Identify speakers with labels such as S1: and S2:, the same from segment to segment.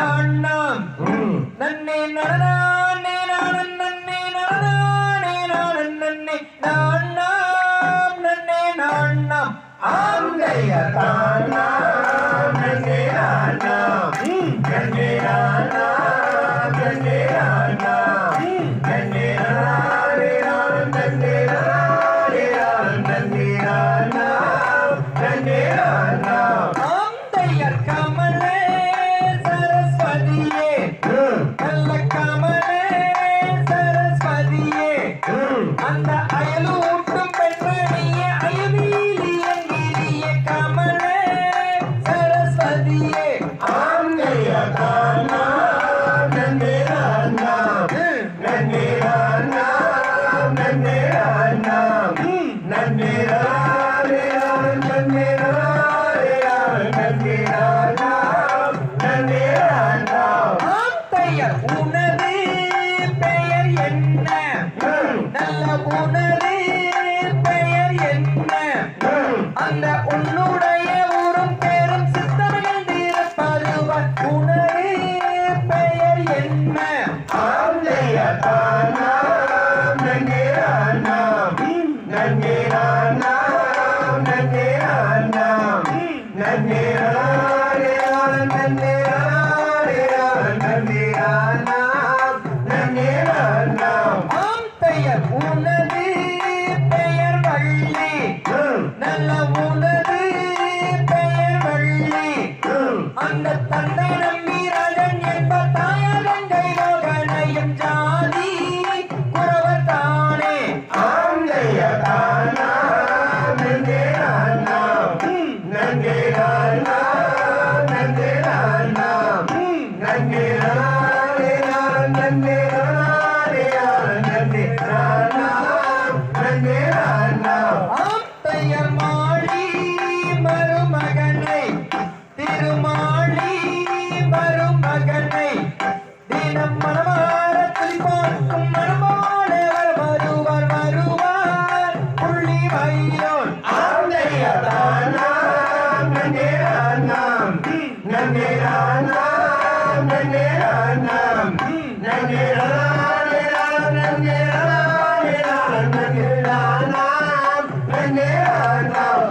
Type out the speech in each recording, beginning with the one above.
S1: அண்ணா. நன்னே நடன உணரே பெயர் என்ன? நல்ல உணரே பெயர் என்ன? அந்த உன்னுடைய ஊரும் பேரும் சித்தமையில் தீரப்படுவார் பெயர் மாடி மருமகனை திருமா நம் மனமார துதிப்பார்க்கும் மனமான
S2: நன்னேரானாம் நன்னேரானாம் நன்னேரானாம் நன்னேரானாம் நன்னேரானாம் நன்னேரானாம் நன்னேரானாம்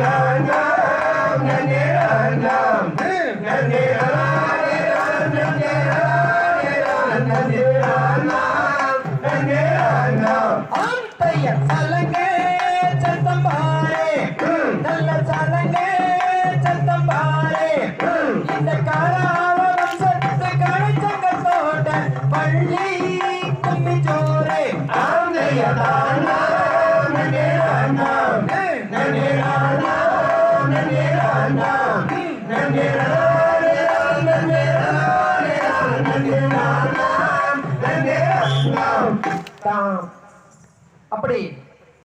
S1: அப்படி